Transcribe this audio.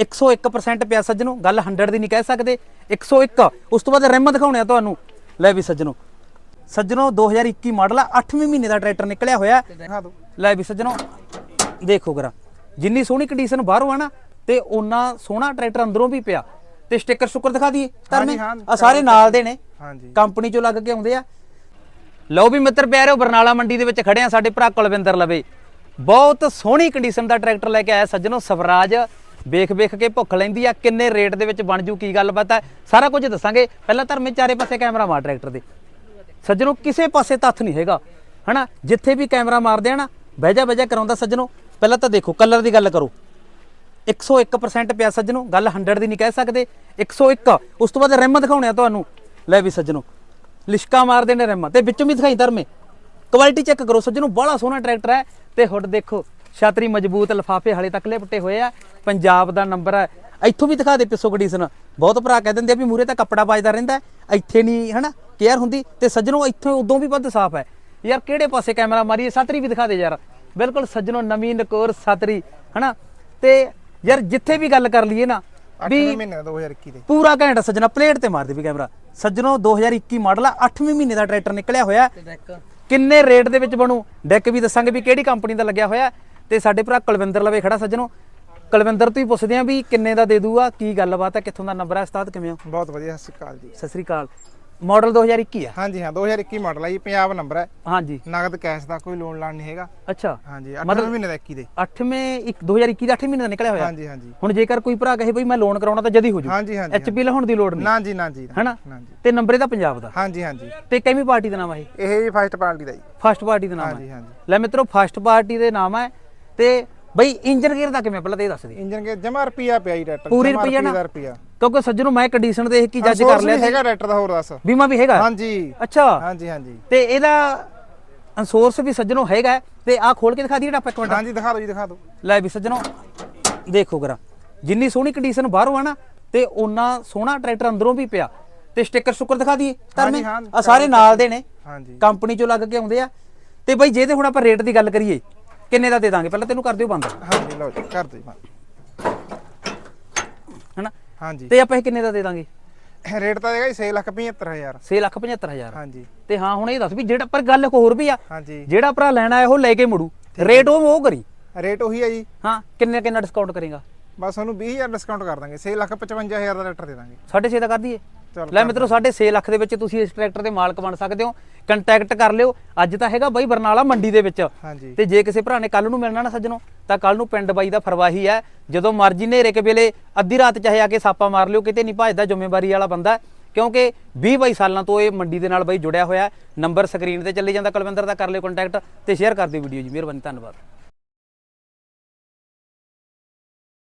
101% ਪਿਆ ਸੱਜਣੋ ਗੱਲ 100 ਦੀ ਨਹੀਂ ਕਹਿ ਸਕਦੇ। 101 ਉਸ ਤੋਂ ਬਾਅਦ ਰਿਮ ਦਿਖਾਉਣੇ ਆ ਤੁਹਾਨੂੰ। ਲੈ ਵੀ ਸੱਜਣੋ ਸੱਜਣੋ 2021 ਮਾਡਲ ਆ 8ਵੇਂ ਮਹੀਨੇ ਦਾ ਟਰੈਕਟਰ ਨਿਕਲਿਆ ਹੋਇਆ। ਲੈ ਵੀ ਸੱਜਣੋ ਦੇਖੋ ਕਰਾ ਜਿੰਨੀ ਸੋਹਣੀ ਕੰਡੀਸ਼ਨ ਬਾਹਰੋਂ ਆ ਨਾ ਤੇ ਉਹਨਾਂ ਸੋਹਣਾ ਟਰੈਕਟਰ ਅੰਦਰੋਂ ਵੀ ਪਿਆ। ਤੇ ਸਟicker ਸ਼ੁਕਰ ਦਿਖਾ ਦਈਏ ਹਾਂ, ਆ ਸਾਰੇ ਨਾਲ ਦੇ ਨੇ। ਹਾਂਜੀ। ਕੰਪਨੀ ਚੋਂ ਲੱਗ ਕੇ ਆਉਂਦੇ ਆ। ਲਓ ਵੀ ਮਿੱਤਰ ਪਿਆਰਿਓ ਬਰਨਾਲਾ ਮੰਡੀ ਦੇ ਵਿੱਚ ਖੜੇ ਆ ਸਾਡੇ ਭਰਾ ਕੁਲਵਿੰਦਰ ਲਵੇ। ਬਹੁਤ ਸੋਹਣੀ ਕੰਡੀਸ਼ਨ ਦਾ ਟਰੈਕਟਰ ਲੈ ਕੇ ਆਇਆ ਸੱਜਣੋ ਸਵਰਾਜ। ਵੇਖ ਵੇਖ ਕੇ ਭੁੱਖ ਲੈਂਦੀ ਆ, ਕਿੰਨੇ ਰੇਟ ਦੇ ਵਿੱਚ ਬਣ ਜੂ, ਕੀ ਗੱਲਬਾਤ ਹੈ ਸਾਰਾ ਕੁਝ ਦੱਸਾਂਗੇ। ਪਹਿਲਾਂ ਧਰਮੇ ਚਾਰੇ ਪਾਸੇ ਕੈਮਰਾ ਮਾਰ ਟਰੈਕਟਰ ਦੇ। ਸੱਜਣੋ, ਕਿਸੇ ਪਾਸੇ ਤੱਥ ਨਹੀਂ ਹੈਗਾ। ਹਨਾ? ਜਿੱਥੇ ਵੀ ਕੈਮਰਾ ਮਾਰਦੇ ਆ ਨਾ ਬਹਿਜਾ ਬਹਿਜਾ ਕਰਾਉਂਦਾ ਸੱਜਣੋ। ਪਹਿਲਾਂ ਤਾਂ ਦੇਖੋ ਕਲਰ ਦੀ ਗੱਲ ਕਰੋ। 101% ਪਿਆ ਸੱਜਣੋ, ਗੱਲ 100 ਦੀ ਨਹੀਂ ਕਹਿ ਸਕਦੇ। 101 ਉਸ ਤੋਂ ਬਾਅਦ ਰਿਮ ਦਿਖਾਉਣੇ ਆ ਤੁਹਾਨੂੰ। ਲੈ ਵੀ ਸੱਜਣੋ, ਲਿਸ਼ਕਾ ਮਾਰਦੇ ਨੇ ਰਿਮ। ਤੇ ਵਿੱਚੋਂ ਵੀ ਦਿਖਾਈ ਧਰਮੇ। ਕੁਆਲਿਟੀ ਚੈੱਕ ਕਰੋ ਸੱਜਣੋ ਬੜਾ ਸੋਹਣਾ ਟਰੈਕਟਰ ਹੈ। ਤੇ ਹੁੱਡ ਦੇਖੋ ਛਾਤਰੀ ਮਜ਼ਬੂਤ ਲਫਾਫੇ ਹਲੇ ਤੱਕ ਲਿਪਟੇ ਹੋਏ ਆ। ਪੰਜਾਬ ਦਾ ਨੰਬਰ ਹੈ। ਇੱਥੋਂ ਵੀ ਦਿਖਾ ਦੇ ਪਿੱਛੋਂ ਕੰਡੀਸ਼ਨ ਬਹੁਤ ਭਰਾ ਕਹਿ ਦਿੰਦੇ ਆ ਵੀ ਮੂਰੇ ਤਾਂ ਕੱਪੜਾ ਵੱਜਦਾ ਰਹਿੰਦਾ ਇੱਥੇ ਨਹੀਂ ਹਨਾ? ਕੇਅਰ ਹੁੰਦੀ। ਤੇ ਸੱਜਣੋ ਇੱਥੋਂ ਉਦੋਂ ਵੀ ਵੱਧ ਸਾਫ਼ ਹੈ। ਯਾਰ ਕਿਹੜੇ ਪਾਸੇ ਕੈਮਰਾ ਮਾਰੀਏ? ਸਾਤਰੀ ਵੀ ਦਿਖਾ ਦੇ ਯਾਰ। ਬਿਲਕੁਲ ਸੱਜਣੋ ਨਵੀਂ ਨਕੋਰ ਸਾਤਰੀ ਹਨਾ? ਤੇ ਯਾਰ ਜਿੱਥੇ ਵੀ ਗੱਲ ਕਰ ਲਈਏ ਨਾ 8ਵੇਂ ਵੀ ਮਹੀਨੇ ਦਾ 2021 ਦੇ। ਪੂਰਾ ਘੰਟਾ ਸੱਜਣਾ ਪਲੇਟ ਤੇ ਮਾਰ ਦੇ ਵੀ ਕੈਮਰਾ। ਸੱਜਣੋ 2021 ਮਾਡਲ ਆ 8ਵੇਂ ਮਹੀਨੇ ਦਾ ਟਰੈਕਟਰ ਨਿਕਲਿਆ ਹੋਇਆ। ਕਿੰਨੇ ਰੇਟ ਦੇ ਵਿੱਚ ਬਣੂ? ਡੈਕ ਵੀ ਦੱਸਾਂਗੇ ਵੀ ਕਿਹੜੀ ਕੰਪਨੀ ਦਾ ਲੱਗਿਆ ਹੋਇਆ। ਤੇ ਸਾਡੇ ਭਰਾ ਕੁਲਵਿੰਦਰ ਲਵੇ ਖੜਾ ਸੱਜਣੋ। ਕੁਲਵਿੰਦਰ ਤੋਂ ਹੀ ਪੁੱਛਦੇ ਆ ਵੀ ਕਿੰਨੇ ਦਾ ਦੇ ਦੂਗਾ ਕੀ ਗੱਲਬਾਤ ਹੈ ਕਿੱਥੋਂ ਦਾ ਨੰਬਰ ਹੈ ਉਸਤਾਦ ਕਿਵੇਂ ਹੋ? ਬਹੁਤ ਵਧੀਆ ਸਤਿ ਸ਼੍ਰੀ ਅਕਾਲ ਜੀ। ਸਤਿ ਸ੍ਰੀ ਅਕਾਲ। ਮਾਡਲ 2021 ਆ? ਹਾਂਜੀ ਹਾਂ 2021 ਮਾਡਲ ਹੈ ਜੀ ਪੰਜਾਬ ਨੰਬਰ ਹੈ ਹਾਂਜੀ। ਨਗਦ ਕੈਸ਼ ਦਾ ਕੋਈ ਲੋਨ ਲਾਣ ਨਹੀਂ ਹੈਗਾ। ਅੱਛਾ। ਹਾਂਜੀ 8ਵੇਂ ਮਤਲਬ- ਮਹੀਨੇ ਦਾ 21 ਦੇ। 8ਵੇਂ 2021 ਦਾ 8ਵੇਂ ਮਹੀਨੇ ਦਾ ਨਿਕਲਿਆ ਹੋਇਆ? ਹਾਂਜੀ ਹਾਂਜੀ। ਹੁਣ ਜੇਕਰ ਕੋਈ ਭਰਾ ਕਹੇ ਬਈ ਮੈਂ ਲੋਨ ਕਰਾਉਣਾ ਤਾਂ ਜਦੀ ਹੋ ਜੂ। ਹਾਂਜੀ ਹਾਂਜੀ ਐਚਪੀ ਲਾਉਣ ਦੀ ਲੋੜ ਨਹੀਂ। ਨਾ ਜੀ ਨਾ ਜੀ। ਹਨਾ? ਤੇ ਨੰਬਰ ਇਹਦਾ ਪੰਜਾਬ ਦਾ? ਹਾਂਜੀ ਹਾਂਜੀ। ਤੇ ਕਿੰਨੀ ਪਾਰਟੀ ਦਾ ਨਾਮ ਹੈ ਇਹ? ਇਹ ਜੀ ਫਸਟ ਪਾਰਟੀ ਦਾ ਜੀ। ਫਸਟ ਪਾਰਟੀ ਦਾ ਨਾਮ ਹਾਂਜੀ ਹੈ ਹਾਂਜੀ। ਲੈ ਮਿੱਤਰੋ ਫਸਟ ਪਾਰਟੀ ਦੇ ਨਾਮ ਹੈ ਤੇ ਬਈ ਇੰਜਨ ਗੇਅਰ ਦਾ ਕਿਵੇਂ ਪਹਿਲਾਂ ਤੇ ਇਹ ਦੱਸ ਦੇ। ਇੰਜਨ ਕੇ ਜਮਾ ਰੁਪਿਆ ਪਿਆ ਜੀ ਟਰੈਕਟਰ ਪੂਰੀ ਰੁਪਈਆ ਨਾ? ਰੁਪਿਆ ਕਿਉਂਕਿ ਸੱਜਣੋਂ ਮੈਂ ਕੰਡੀਸ਼ਨ ਦੇਖ ਕੇ ਜੱਜ ਕਰ ਲਿਆ ਸੀ। ਹੈਗਾ ਟਰੈਕਟਰ ਦਾ ਹੋਰ ਦੱਸ। ਬੀਮਾ ਵੀ ਹੈਗਾ? ਹਾਂਜੀ। ਅੱਛਾ। ਹਾਂਜੀ ਹਾਂਜੀ। ਤੇ ਇਹਦਾ ਅਨਸੋਰਸ ਵੀ ਸੱਜਣੋਂ ਹੈਗਾ ਹੈ, ਤੇ ਆ ਖੋਲ ਕੇ ਦਿਖਾ ਦਈਏ ਆਪਾਂ ਇੱਕ ਮਿੰਟ ਹਾਂਜੀ ਦਿਖਾ ਦਿਓ ਜੀ ਦਿਖਾ ਦਿਓ। ਲੈ ਵੀ ਸੱਜਣੋਂ ਦੇਖੋ ਕਰਾ ਜਿੰਨੀ ਸੋਹਣੀ ਕੰਡੀਸ਼ਨ ਬਾਹਰੋਂ ਆ ਨਾ ਤੇ ਉਹਨਾਂ ਸੋਹਣਾ ਟਰੈਕਟਰ ਅੰਦਰੋਂ ਵੀ ਪਿਆ। ਤੇ ਸਟicker ਸ਼ੁਕਰ ਦਿਖਾ ਦਈਏ ਧਰਮੇ। ਹਾਂ, ਆ ਸਾਰੇ ਨਾਲ ਦੇ ਨੇ। ਹਾਂਜੀ। ਕੰਪਨੀ ਚੋਂ ਲੱਗ ਕੇ ਆਉਂਦੇ ਆ। ਤੇ ਬਈ ਜੇ ਤੇ ਹੁਣ ਆਪਾਂ ਰੇਟ ਦੀ ਗੱਲ ਕਰੀਏ ਕਿੰਨੇ ਦਾ ਦੇ ਦਾਂਗੇ? ਪਹਿਲਾਂ ਤੈਨੂੰ ਕਰ ਦਿਓ ਬੰਦ। ਹਾਂਜੀ ਲਓ ਜੀ ਕਰ ਦਿਓ ਜੀ। ਹਨਾ? ਹਾਂਜੀ। ਤੇ ਆਪਾਂ ਇਹ ਕਿੰਨੇ ਦਾ ਦੇ ਦਾਂਗੇ? ਰੇਟ ਤਾਂ ਹੈਗਾ ਜੀ 675000 6 ਲੱਖ 75000 ਹਾਂਜੀ। ਤੇ ਹਾਂ ਹੁਣ ਇਹ ਦੱਸ ਵੀ ਜਿਹੜਾ ਪਰ ਗੱਲ ਇੱਕ ਹੋਰ ਵੀ ਆ ਹਾਂਜੀ। ਜਿਹੜਾ ਭਰਾ ਲੈਣਾ ਹੈ ਉਹ ਲੈ ਕੇ ਮੁੜੂ। ਰੇਟ ਉਹ ਉਹ ਕਰੀ। ਰੇਟ ਉਹੀ ਹੈ ਜੀ। ਹਾਂ ਕਿੰਨੇ ਕਿੰਨਾ ਡਿਸਕਾਊਂਟ ਕਰੇਗਾ? ਬਸ ਤੁਹਾਨੂੰ 20000 ਡਿਸਕਾਊਂਟ ਕਰ ਦਾਂਗੇ। 655000 ਦਾ ਲੈਟਰ ਦੇ ਦਾਂਗੇ। 6.5 ਦਾ ਕਰ ਦਈਏ। ਲੈ ਮਿੱਤਰੋ 6.5 ਲੱਖ ਦੇ ਵਿੱਚ ਤੁਸੀਂ ਇਸ ਟਰੈਕਟਰ ਦੇ ਮਾਲਕ ਬਣ ਸਕਦੇ ਹੋ। ਕੰਟੈਕਟ ਕਰ ਲਿਓ। ਅੱਜ ਤਾਂ ਹੈਗਾ ਬਾਈ ਬਰਨਾਲਾ ਮੰਡੀ ਦੇ ਵਿੱਚ। ਹਾਂਜੀ। ਤੇ ਜੇ ਕਿਸੇ ਭਰਾ ਨੇ ਕੱਲ ਨੂੰ ਮਿਲਣਾ ਨਾ ਸੱਜਣੋ ਤਾਂ ਕੱਲ ਨੂੰ ਪਿੰਡ ਬਾਈ ਦਾ ਫਰਵਾਹੀ ਹੈ। ਜਦੋਂ ਮਰਜ਼ੀ ਨੇਰੇ ਕੇ ਵੇਲੇ ਅੱਧੀ ਰਾਤ ਚਾਹੇ ਆ ਕੇ ਸਾਪਾ ਮਾਰ ਲਿਓ ਕਿਤੇ ਨਹੀਂ ਭਜਦਾ ਜ਼ਿੰਮੇਵਾਰੀ ਵਾਲਾ ਬੰਦਾ। ਕਿਉਂਕਿ 20 22 ਸਾਲਾਂ ਤੋਂ ਇਹ ਮੰਡੀ ਦੇ ਨਾਲ ਬਾਈ ਜੁੜਿਆ ਹੋਇਆ। ਨੰਬਰ ਸਕਰੀਨ ਤੇ ਚੱਲੀ ਜਾਂਦਾ। ਕੁਲਵਿੰਦਰ ਦਾ ਕਰ ਲਿਓ ਕੰਟੈਕਟ ਤੇ ਸ਼ੇਅਰ ਕਰ ਦਿਓ ਵੀਡੀਓ ਜੀ। ਮਿਹਰਬਾਨੀ ਧੰਨਵਾਦ।